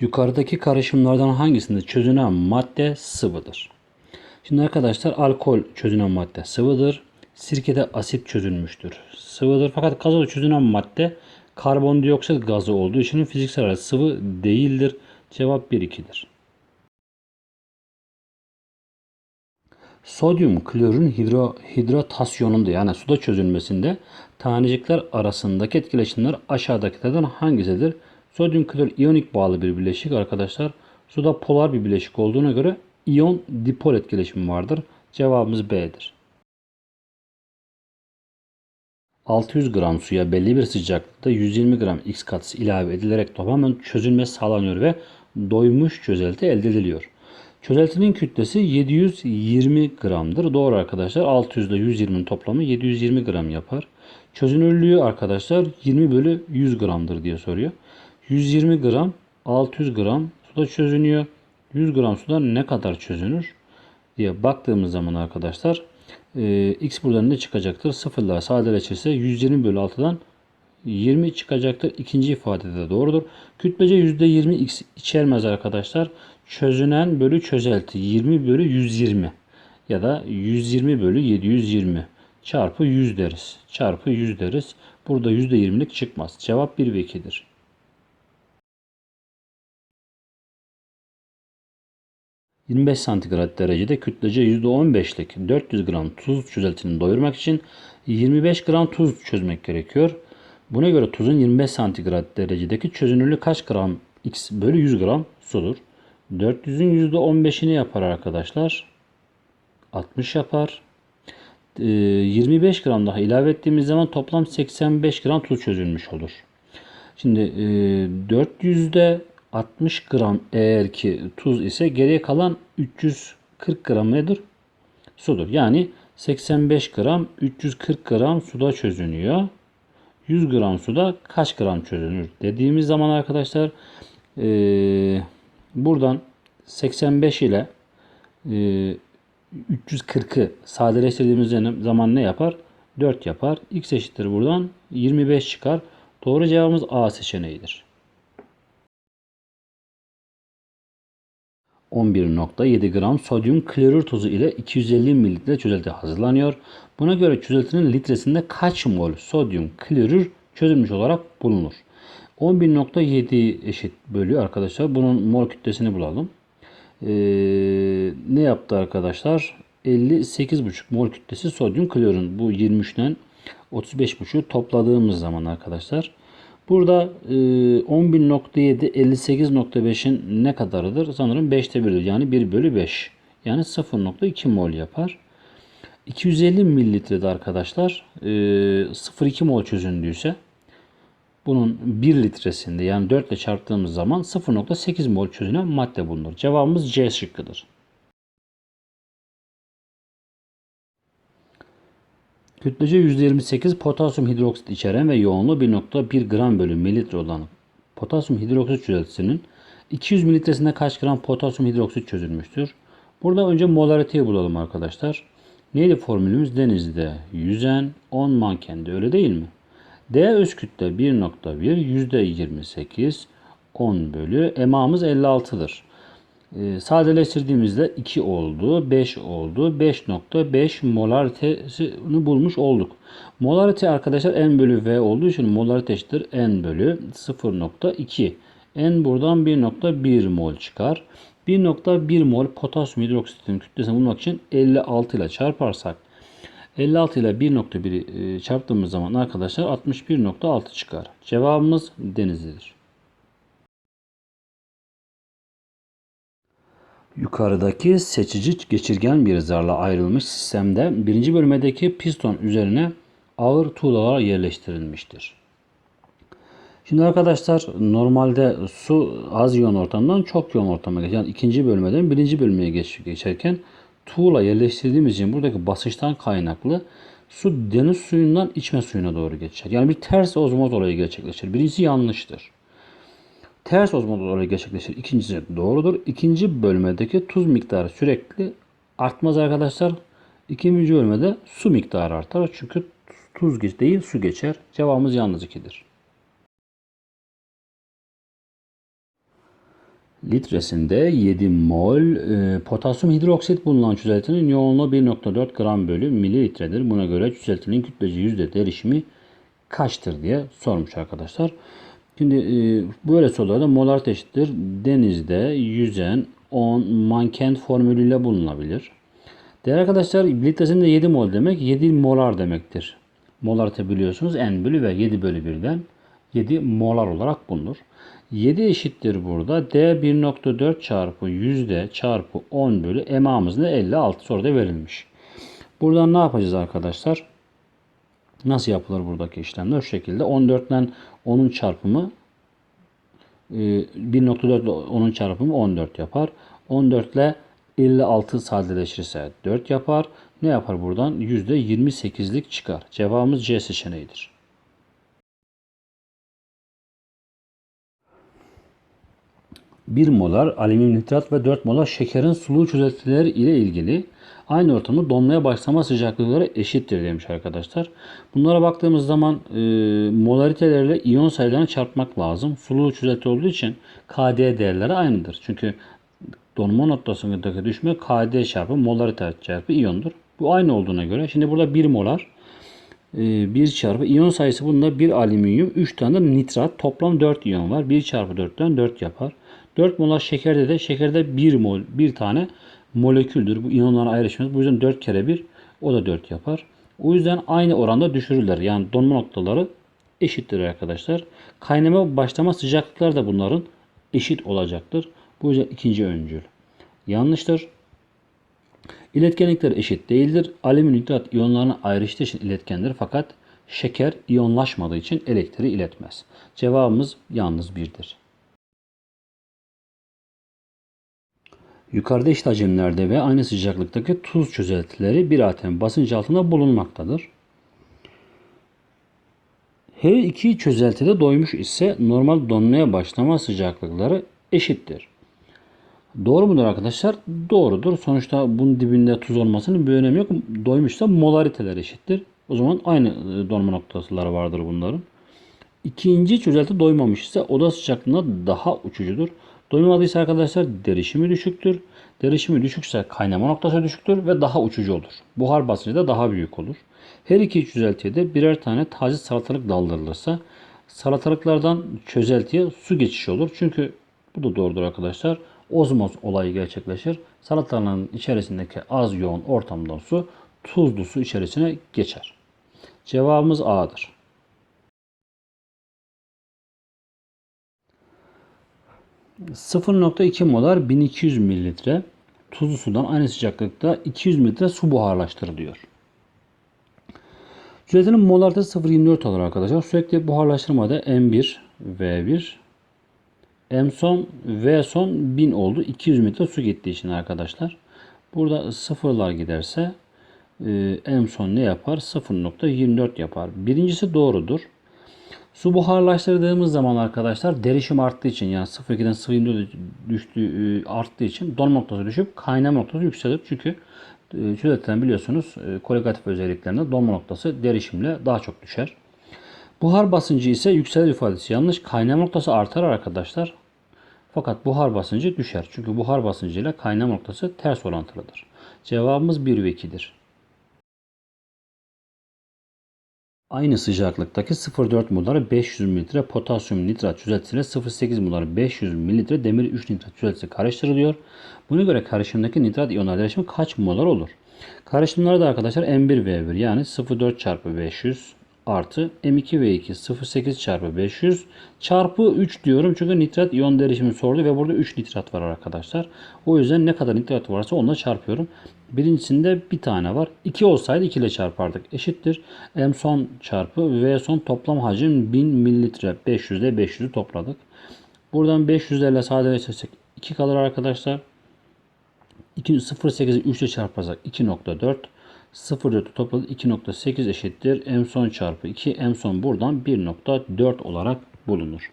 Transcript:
Yukarıdaki karışımlardan hangisinde çözünen madde sıvıdır? Şimdi arkadaşlar alkol çözünen madde sıvıdır. Sirkede asit çözülmüştür. Sıvıdır. Fakat gazda çözünen madde karbondioksit gazı olduğu için fiziksel olarak sıvı değildir. Cevap 1-2'dir. Sodyum klorün hidro, hidratasyonunda yani suda çözülmesinde tanecikler arasındaki etkileşimler aşağıdakilerden hangisidir? Sodyum klor iyonik bağlı bir bileşik arkadaşlar. Suda polar bir bileşik olduğuna göre iyon dipol etkileşimi vardır. Cevabımız B'dir. 600 gram suya belli bir sıcaklıkta 120 gram X katısı ilave edilerek tamamen çözülmesi sağlanıyor ve doymuş çözelti elde ediliyor. Çözeltinin kütlesi 720 gramdır. Doğru arkadaşlar. 600 ile 120'nin toplamı 720 gram yapar. Çözünürlüğü arkadaşlar 20 bölü 100 gramdır diye soruyor. 120 gram 600 gram suda çözünüyor. 100 gram suda ne kadar çözünür diye baktığımız zaman arkadaşlar e, x buradan ne çıkacaktır? Sıfırlar sadeleşirse 120 bölü 6'dan 20 çıkacaktır. İkinci ifade de doğrudur. Kütlece %20 x içermez arkadaşlar. Çözünen bölü çözelti 20 bölü 120 ya da 120 bölü 720 çarpı 100 deriz. Çarpı 100 deriz. Burada %20'lik çıkmaz. Cevap 1 ve 2'dir. ...25 santigrat derecede kütlece %15'lik 400 gram tuz çözeltini doyurmak için 25 gram tuz çözmek gerekiyor. Buna göre tuzun 25 santigrat derecedeki çözünürlüğü kaç gram x bölü 100 gram sudur? 400'ün %15'ini yapar arkadaşlar. 60 yapar. 25 gram daha ilave ettiğimiz zaman toplam 85 gram tuz çözülmüş olur. Şimdi 400'de 60 gram eğer ki tuz ise geriye kalan 340 gram nedir? Sudur. Yani 85 gram 340 gram suda çözünüyor. 100 gram suda kaç gram çözünür dediğimiz zaman arkadaşlar ee, buradan 85 ile e, 340'ı sadeleştirdiğimiz zaman ne yapar? 4 yapar. X eşittir buradan 25 çıkar. Doğru cevabımız A seçeneğidir. 11.7 gram sodyum klorür tozu ile 250 mililitre çözelti hazırlanıyor. Buna göre çözeltinin litresinde kaç mol sodyum klorür çözülmüş olarak bulunur? 11.7 eşit bölü arkadaşlar. Bunun mol kütlesini bulalım. Ee, ne yaptı arkadaşlar? 58,5 mol kütlesi sodyum klorun. Bu 23'ten 35,5'ü topladığımız zaman arkadaşlar. Burada e, 11.7 58.5'in ne kadarıdır? Sanırım 5'te 1'dir. Yani 1 bölü 5. Yani 0.2 mol yapar. 250 mililitrede arkadaşlar e, 0.2 mol çözündüyse bunun 1 litresinde yani 4 ile çarptığımız zaman 0.8 mol çözünen madde bulunur. Cevabımız C şıkkıdır. Kütlece %28 potasyum hidroksit içeren ve yoğunluğu 1.1 gram bölü mililitre olan potasyum hidroksit çözeltisinin 200 mililitresinde kaç gram potasyum hidroksit çözülmüştür? Burada önce molariteyi bulalım arkadaşlar. Neydi formülümüz? Denizde yüzen 10 mankende öyle değil mi? D öz kütle 1.1 %28 10 bölü emamız 56'dır. E, sadeleştirdiğimizde 2 oldu, 5 oldu. 5.5 molaritesini bulmuş olduk. Molarite arkadaşlar n bölü v olduğu için molarite eşittir n bölü 0.2. n buradan 1.1 mol çıkar. 1.1 mol potasyum hidroksitin kütlesini bulmak için 56 ile çarparsak 56 ile 1.1'i e, çarptığımız zaman arkadaşlar 61.6 çıkar. Cevabımız denizlidir. Yukarıdaki seçici geçirgen bir zarla ayrılmış sistemde birinci bölmedeki piston üzerine ağır tuğlalar yerleştirilmiştir. Şimdi arkadaşlar normalde su az yoğun ortamdan çok yoğun ortama geçer. Yani ikinci bölmeden birinci bölmeye geç, geçerken tuğla yerleştirdiğimiz için buradaki basınçtan kaynaklı su deniz suyundan içme suyuna doğru geçer. Yani bir ters ozmoz olayı gerçekleşir. Birincisi yanlıştır. Ters ozmoz olayı gerçekleşir. İkincisi doğrudur. İkinci bölmedeki tuz miktarı sürekli artmaz arkadaşlar. İkinci bölmede su miktarı artar. Çünkü tuz değil su geçer. Cevabımız yalnız 2'dir. litresinde 7 mol e, potasyum hidroksit bulunan çözeltinin yoğunluğu 1.4 gram bölü mililitredir. Buna göre çözeltinin kütlece yüzde derişimi kaçtır diye sormuş arkadaşlar. Şimdi e, böyle sorularda molar eşittir. Denizde yüzen 10 manken formülüyle bulunabilir. Değerli arkadaşlar litresinde 7 mol demek 7 molar demektir. Molarite biliyorsunuz n bölü ve 7 bölü 1'den 7 molar olarak bulunur. 7 eşittir burada. D 1.4 çarpı yüzde çarpı 10 bölü emamız ne? 56 soruda verilmiş. Buradan ne yapacağız arkadaşlar? Nasıl yapılır buradaki işlemler? Şu şekilde 14'ten 10'un çarpımı 1.4 ile 10'un çarpımı 14 yapar. 14 ile 56 sadeleşirse 4 yapar. Ne yapar buradan? %28'lik çıkar. Cevabımız C seçeneğidir. Bir molar alüminyum nitrat ve 4 molar şekerin sulu çözeltileri ile ilgili aynı ortamda donmaya başlama sıcaklıkları eşittir demiş arkadaşlar. Bunlara baktığımız zaman e, molaritelerle iyon sayılarını çarpmak lazım. Sulu çözelti olduğu için KD değerleri aynıdır. Çünkü donma noktasındaki düşme KD çarpı molarite çarpı iyondur. Bu aynı olduğuna göre şimdi burada 1 molar 1 çarpı iyon sayısı bunda 1 alüminyum 3 tane de nitrat toplam 4 iyon var. 1 çarpı 4'ten 4 yapar. 4 molar şekerde de şekerde 1 mol bir tane moleküldür. Bu iyonların ayrışması. Bu yüzden 4 kere 1 o da 4 yapar. O yüzden aynı oranda düşürürler. Yani donma noktaları eşittir arkadaşlar. Kaynama başlama sıcaklıklar da bunların eşit olacaktır. Bu yüzden ikinci öncül. Yanlıştır. İletkenlikler eşit değildir. Alüminyum nitrat iyonlarını ayrıştığı için iletkendir fakat şeker iyonlaşmadığı için elektriği iletmez. Cevabımız yalnız birdir. Yukarıda eşit hacimlerde ve aynı sıcaklıktaki tuz çözeltileri bir atom basınç altında bulunmaktadır. Her iki çözeltide doymuş ise normal donmaya başlama sıcaklıkları eşittir. Doğru mudur arkadaşlar? Doğrudur. Sonuçta bunun dibinde tuz olmasının bir önemi yok. Doymuşsa molariteler eşittir. O zaman aynı e, donma noktaları vardır bunların. İkinci çözelti doymamış ise oda sıcaklığında daha uçucudur. Doymadıysa arkadaşlar derişimi düşüktür. Derişimi düşükse kaynama noktası düşüktür ve daha uçucu olur. Buhar basıncı da daha büyük olur. Her iki çözeltiye de birer tane taze salatalık daldırılırsa salatalıklardan çözeltiye su geçişi olur. Çünkü bu da doğrudur arkadaşlar. Ozmoz olayı gerçekleşir. Salataların içerisindeki az yoğun ortamdan su tuzlu su içerisine geçer. Cevabımız A'dır. ...0.2 molar 1200 mililitre tuzlu sudan aynı sıcaklıkta 200 mililitre su buharlaştırılıyor. Cüretinin molarite 0.24 olur arkadaşlar. Sürekli buharlaştırmada M1, V1, M son, V son 1000 oldu. 200 mililitre su gittiği için arkadaşlar. Burada sıfırlar giderse M son ne yapar? 0.24 yapar. Birincisi doğrudur. Su buharlaştırdığımız zaman arkadaşlar derişim arttığı için yani 0.2'den 0.24 düştüğü arttığı için donma noktası düşüp kaynama noktası yükselir. Çünkü çözeltilen biliyorsunuz koligatif özelliklerinde donma noktası derişimle daha çok düşer. Buhar basıncı ise yükselir ifadesi yanlış. Kaynama noktası artar arkadaşlar. Fakat buhar basıncı düşer. Çünkü buhar basıncı ile kaynama noktası ters orantılıdır. Cevabımız 1 ve 2'dir. Aynı sıcaklıktaki 0,4 molar 500 ml potasyum nitrat çözeltisiyle 0,8 molar 500 ml demir 3 nitrat çözeltisi karıştırılıyor. Buna göre karışımdaki nitrat iyonlar derişimi kaç molar olur? Karışımları da arkadaşlar M1V1 yani 0,4 çarpı 500 artı M2V2 0,8 çarpı 500 çarpı 3 diyorum. Çünkü nitrat iyon derişimi sordu ve burada 3 nitrat var arkadaşlar. O yüzden ne kadar nitrat varsa onunla çarpıyorum. Birincisinde bir tane var. 2 olsaydı 2 ile çarpardık. Eşittir. M son çarpı V son toplam hacim 1000 mililitre. 500 ile 500'ü topladık. Buradan 500 ile sadeleştirsek 2 kalır arkadaşlar. 0,8'i 3 ile çarparsak 2.4 0.4'ü topladık 2.8 eşittir. M son çarpı 2. M son buradan 1.4 olarak bulunur.